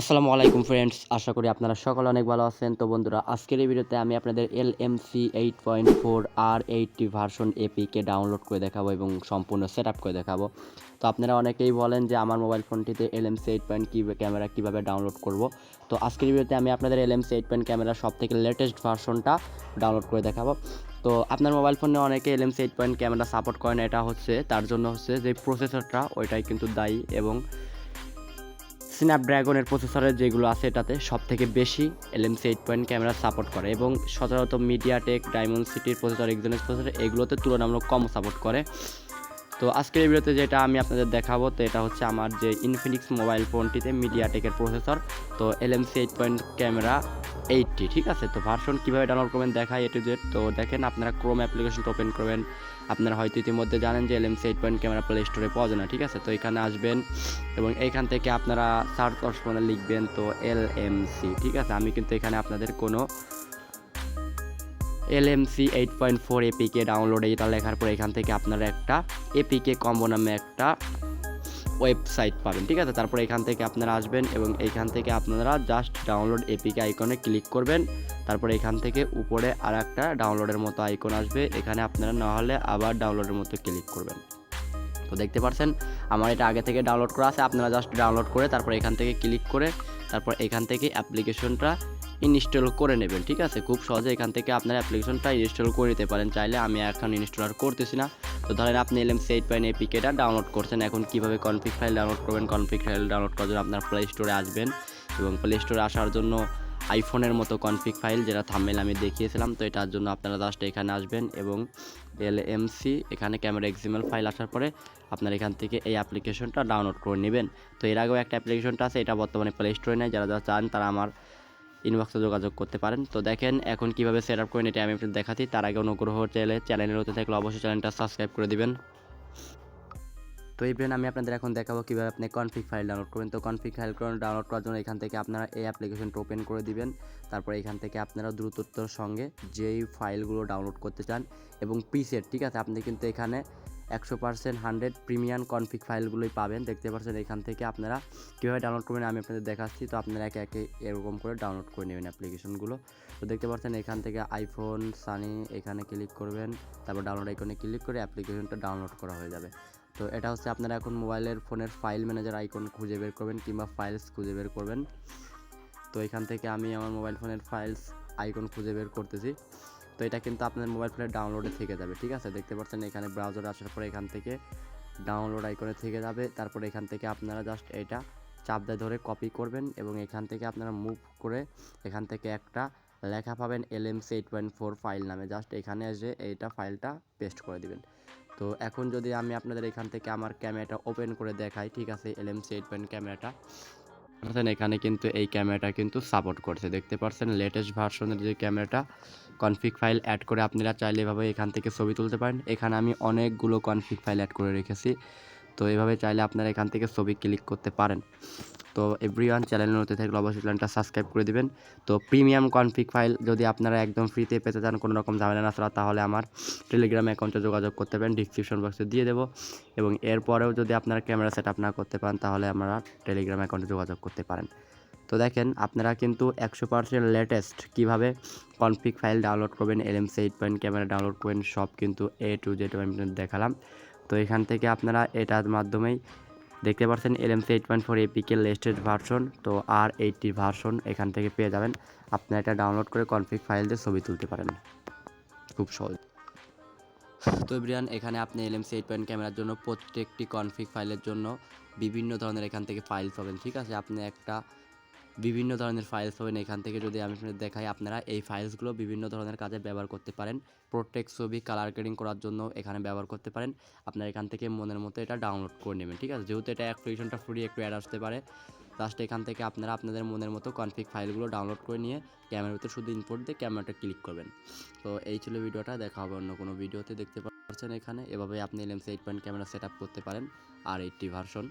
আসসালামু আলাইকুম ফ্রেন্ডস আশা করি আপনারা সকলে অনেক ভালো আছেন। তো বন্ধুরা, আজকের এই ভিডিওতে আমি আপনাদের L M C eight point four আর এইটটি ভার্সন এপিকে ডাউনলোড করে দেখাবো এবং সম্পূর্ণ সেট আপ করে দেখাবো। তো আপনারা অনেকেই বলেন যে আমার মোবাইল ফোনটিতে L M C eight point কী ক্যামেরা কীভাবে ডাউনলোড করব? তো আজকের ভিডিওতে আমি আপনাদের L M C eight point camera সব থেকে লেটেস্ট ভার্সনটা ডাউনলোড করে দেখাবো। তো আপনার মোবাইল ফোনে অনেকে L M C eight point camera support করে না, এটা হচ্ছে, তার জন্য হচ্ছে যে প্রসেসরটা ওইটাই কিন্তু দায়ী এবং স্ন্যাপড্রাগনের প্রসেসরের যেগুলো আছে এটাতে সব থেকে বেশি LMC eight point camera support করে এবং সচরাচর মিডিয়াটেক ডায়মন্ড সিটির প্রসেসর এক্সজেনেস প্রসেসর এগুলোতে তুলনামূলক কম সাপোর্ট করে। তো আজকের এই ভিডিওতে যেটা আমি আপনাদের দেখাবো, তো এটা হচ্ছে আমার যে ইনফিনিক্স মোবাইল ফোনটিতে মিডিয়াটেকের প্রসেসর তো LMC eight point camera eighty ঠিক আছে? তো ভার্সন কীভাবে ডাউনলোড করবেন দেখাই এ টু জেড তো দেখেন আপনারা ক্রোম অ্যাপ্লিকেশনটা ওপেন করবেন, আপনারা হয়তো ইতিমধ্যে জানেন যে LMC eight point camera play স্টোরে পাওয়া যায় না, ঠিক আছে? তো এখানে আসবেন এবং এইখান থেকে আপনারা সার্চ অপশনে লিখবেন, তো এল এম সি ঠিক আছে? আমি কিন্তু এখানে আপনাদের কোনো L M C eight point four APK download এটা লেখার পর এখান থেকে আপনারা একটা এপিকে কম্বো নামে একটা ওয়েবসাইট পাবেন, ঠিক আছে? তারপর এখান থেকে আপনারা আসবেন এবং এইখান থেকে আপনারা জাস্ট ডাউনলোড এপিকে আইকনে ক্লিক করবেন। তারপর এখান থেকে উপরে আর একটা ডাউনলোডের মতো আইকন আসবে, এখানে আপনারা না হলে আবার ডাউনলোডের মতো ক্লিক করবেন। তো দেখতে পাচ্ছেন আমার এটা আগে থেকে ডাউনলোড করা আছে, আপনারা জাস্ট ডাউনলোড করে তারপর এখান থেকে ক্লিক করে তারপর এখান থেকে অ্যাপ্লিকেশনটা ইনস্টল করে নেবেন, ঠিক আছে? খুব সহজে এখান থেকে আপনার অ্যাপ্লিকেশনটা ইনস্টল করে নিতে পারেন। চাইলে আমি এখন ইনস্টল আর করতেছি না। তো ধরেন আপনি এলএম এইট পয়েন্ট এপিকেটা ডাউনলোড করছেন, এখন কীভাবে কনফিগ ফাইল ডাউনলোড করবেন? কনফিগ ফাইল ডাউনলোড করার জন্য আপনার প্লে স্টোরে আসবেন এবং প্লে স্টোরে আসার জন্য আইফোনের মতো কনফিগ ফাইল যেটা থাম্বেল আমি দেখিয়েছিলাম, তো এটার জন্য আপনারা জাস্ট এখানে আসবেন এবং এল এমসি এখানে ক্যামেরা এক্সিমেল ফাইল আসার পরে আপনার এখান থেকে এই অ্যাপ্লিকেশনটা ডাউনলোড করে নেবেন। তো এর আগেও একটা অ্যাপ্লিকেশনটা আছে, এটা বর্তমানে প্লে স্টোরে নেয় যারা যারা চান তারা আমার ইনবক্সে যোগাযোগ করতে পারেন। তো দেখেন, এখন কীভাবে সেট আপ করেন এটা আমি একটু দেখাচ্ছি। তার আগে অনুগ্রহ চ্যানেলে চ্যানেলের হতে থাকলে অবশ্যই চ্যানেলটা সাবস্ক্রাইব করে দিবেন। তো এই ব্রেন আমি আপনাদের এখন দেখাবো কীভাবে আপনি কনফিগ ফাইল ডাউনলোড করবেন। তো কনফিগ ফাইল ডাউনলোড করার জন্য এখান থেকে আপনারা এই অ্যাপ্লিকেশনটা ওপেন করে দিবেন। তারপর এখান থেকে আপনারা দ্রুতত্বর সঙ্গে যেই ফাইলগুলো ডাউনলোড করতে চান এবং প্রিসেট ঠিক আছে? আপনি কিন্তু এখানে একশো পার্সেন্ট হান্ড্রেড প্রিমিয়াম কনফিগ ফাইলগুলোই পাবেন। দেখতে পাচ্ছেন এখান থেকে আপনারা কীভাবে ডাউনলোড করবেন আমি আপনাদের দেখাচ্ছি। তো আপনারা একে একে এরকম করে ডাউনলোড করে নেবেন অ্যাপ্লিকেশনগুলো তো দেখতে পাচ্ছেন এখান থেকে আইফোন সানি এখানে ক্লিক করবেন। তারপর ডাউনলোড আইকনে ক্লিক করে অ্যাপ্লিকেশনটা ডাউনলোড করা হয়ে যাবে। তো এটা হচ্ছে আপনারা এখন মোবাইলের ফোনের ফাইল ম্যানেজার আইকন খুঁজে বের করবেন কিংবা ফাইলস খুঁজে বের করবেন। তো এখান থেকে আমি আমার মোবাইল ফোনের ফাইলস আইকন খুঁজে বের করতেছি। তো এটা কিন্তু আপনার মোবাইল ফোনে ডাউনলোডে থেকে যাবে, ঠিক আছে? দেখতে পাচ্ছেন এখানে ব্রাউজারে আসার পরে এখান থেকে ডাউনলোড আইকনে থেকে যাবে। তারপর এখান থেকে আপনারা জাস্ট এটা চাপ দিয়ে ধরে কপি করবেন এবং এখান থেকে আপনারা মুভ করে এখান থেকে একটা লেখা পাবেন L M eight point four file নামে। জাস্ট এখানে এসে এইটা ফাইলটা পেস্ট করে দিবেন। তো এখন যদি আমি আপনাদের এখান থেকে আমার ক্যামেরাটা ওপেন করে দেখাই, ঠিক আছে এল এম এইট পয়েন্ট ক্যামেরাটা। পাচ্ছেন এখানে কিন্তু এই ক্যামেরাটা কিন্তু সাপোর্ট করছে। দেখতে পাচ্ছেন লেটেস্ট ভার্সনের যে ক্যামেরাটা কনফিগ ফাইল অ্যাড করে আপনারা চাইলে এভাবে এখান থেকে ছবি তুলতে পারেন। এখানে আমি অনেকগুলো কনফিগ ফাইল অ্যাড করে রেখেছি। তো এভাবে চাইলে আপনারা এখান থেকে ছবি ক্লিক করতে পারেন। তো এভরিওয়ান চ্যানেল নতুন থাকলে অবশ্যই চ্যানেলটা সাবস্ক্রাইব করে দেবেন। তো প্রিমিয়াম কনফিগ ফাইল যদি আপনারা একদম ফ্রিতে পেতে চান, কোনো রকম ঝামেলা না ছাড়া, তাহলে আমার টেলিগ্রাম অ্যাকাউন্টে যোগাযোগ করতে পারেন ডিসক্রিপশন বক্সে দিয়ে দেবো। এবং এরপরেও যদি আপনারা ক্যামেরা সেট আপ না করতে পারেন, তাহলে আমরা টেলিগ্রাম অ্যাকাউন্টে যোগাযোগ করতে পারেন। তো দেখেন, আপনারা কিন্তু একশো পার্সেন্ট লেটেস্ট কীভাবে কনফিগ ফাইল ডাউনলোড করবেন LMC eight point camera download করবেন, সব কিন্তু এ টু জেড আমি দেখালাম। তো এখান থেকে আপনারা এটার মাধ্যমেই দেখতে পাচ্ছেন LMC eight point four APK latest version তো আর এইটটি ভার্সন এখান থেকে পেয়ে যাবেন। আপনি এটা ডাউনলোড করে কনফিগ ফাইল দিয়ে ছবি তুলতে পারেন। খুব সহজ। তো ব্রিয়ান এখানে আপনি এলএমসি এইট পয়েন্ট ক্যামেরার জন্য প্রত্যেকটি কনফিগ ফাইলের জন্য বিভিন্ন ধরনের এখান থেকে ফাইল পাবেন, ঠিক আছে? আপনি একটা বিভিন্ন ধরনের ফাইলস পাবেন। এখান থেকে যদি আমি দেখাই, আপনারা এই ফাইলসগুলো বিভিন্ন ধরনের কাজে ব্যবহার করতে পারেন। প্রোটেক্ট ছবি কালার গ্রেডিং করার জন্য এখানে ব্যবহার করতে পারেন। আপনারা এখান থেকে মনের মতো এটা ডাউনলোড করে নেবেন, ঠিক আছে? যেহেতু এটা অ্যাপ্লিকেশনটা ফ্রি একটু অ্যাড আসতে পারে। জাস্ট এখান থেকে আপনারা আপনাদের মনের মতো কনফিগ ফাইলগুলো ডাউনলোড করে নিয়ে ক্যামেরার ভিতরে শুধু ইনপুট দিয়ে ক্যামেরাটা ক্লিক করবেন। তো এই ছিল ভিডিওটা, দেখা হবে অন্য কোনো ভিডিওতে দেখতে পাচ্ছেন এখানে এভাবে আপনি LMC eight point camera set করতে পারেন। আর এইটটি ভার্সন